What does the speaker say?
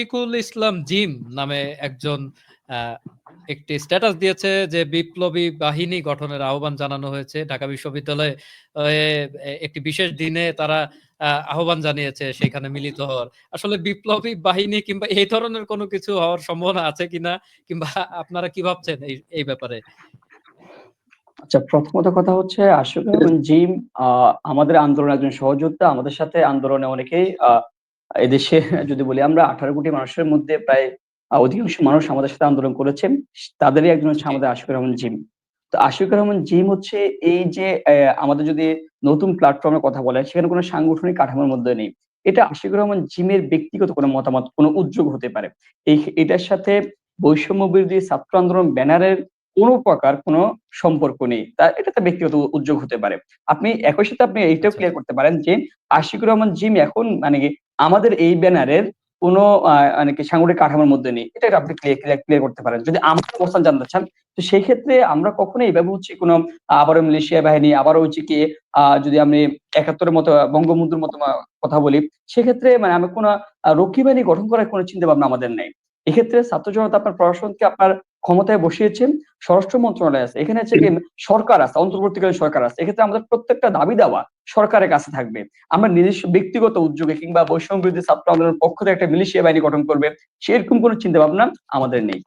Rafiqul Islam gym নামে একজন একটি স্ট্যাটাস দিয়েছে যে বিপ্লবী বাহিনী গঠনের আহ্বান জানানো হয়েছে। ঢাকা বিশ্ববিদ্যালয়ে একটি বিশেষ দিনে তারা আহ্বান জানিয়েছে সেখানে মিলিত হওয়ার। আসলে বিপ্লবী বাহিনী কিংবা এই ধরনের কোনো কিছু হওয়ার সম্ভাবনা আছে কিনা? কিংবা আপনারা কি ভাবছেন এই এই ব্যাপারে? আচ্ছা প্রথমত কথা হচ্ছে রহমান জিম আমাদের আন্দোলনের একজন সহযোদ্ধা। আমাদের সাথে আন্দোলনে অনেকেই, আ এদেশে যদি বলি আমরা ১৮ কোটি মানুষের মধ্যে প্রায় অধিকাংশ মানুষ আমাদের সাথে আন্দোলন করেছেন। তাদেরই একজন হচ্ছে আমাদের আশিকুর রহমান জিম। তো আশিকুর রহমান জিম হচ্ছে এই যে আমাদের যদি নতুন প্ল্যাটফর্ম এর কথা বলেন সেখানে কোনো সাংগঠনিক কাঠামোর মধ্যে নেই। এটা আশিকুর রহমান জিমের ব্যক্তিগত কোনো মতামত, কোনো উদ্যোগ হতে পারে। এই এটার সাথে বৈষম্য বিরোধী ছাত্র আন্দোলন ব্যানারের কোন প্রকার কোন সম্পর্ক নেই। তা এটা তার ব্যক্তিগত উদ্যোগ হতে পারে। আপনি একই সাথে আপনি এইটাও আচ্ছা। ক্লিয়ার করতে পারেন যে আশিকুর রহমান জিম এখন মানে কি আমাদের এই ব্যানারের কোন মানে কি সাংগঠনিক কাঠামোর মধ্যে নেই। এটা আপনি ক্লিয়ার করতে পারেন। যদি আমার অবস্থান জানতে চান, তো সেই ক্ষেত্রে আমরা কখনোই এভাবে হচ্ছে কোন আবারও মিলিশিয়া বাহিনী আবারও হচ্ছে আ যদি আমি ৭১ এর মতো বঙ্গবন্ধুর মতো কথা বলি, সেক্ষেত্রে মানে আমি কোনো রক্ষী বাহিনী গঠন করার কোনো চিন্তা ভাবনা আমাদের নেই এক্ষেত্রে ছাত্র জনতা আপনার প্রশাসনকে আপনার ক্ষমতায় বসিয়েছেন, স্বরাষ্ট্র মন্ত্রণালয় আছে। এখানে হচ্ছে সরকার আছে, অন্তর্বর্তীকালীন সরকার আছে। এক্ষেত্রে আমাদের প্রত্যেকটা দাবি-দাওয়া সরকারের কাছে থাকবে। আমরা নিজস্ব ব্যক্তিগত উদ্যোগে কিংবা বৈষম্য বিরোধী ছাত্র আন্দোলনের পক্ষ থেকে একটা মিলিশিয়া বাহিনী গঠন করবে, সেরকম কোনো চিন্তা ভাবনা আমাদের নেই।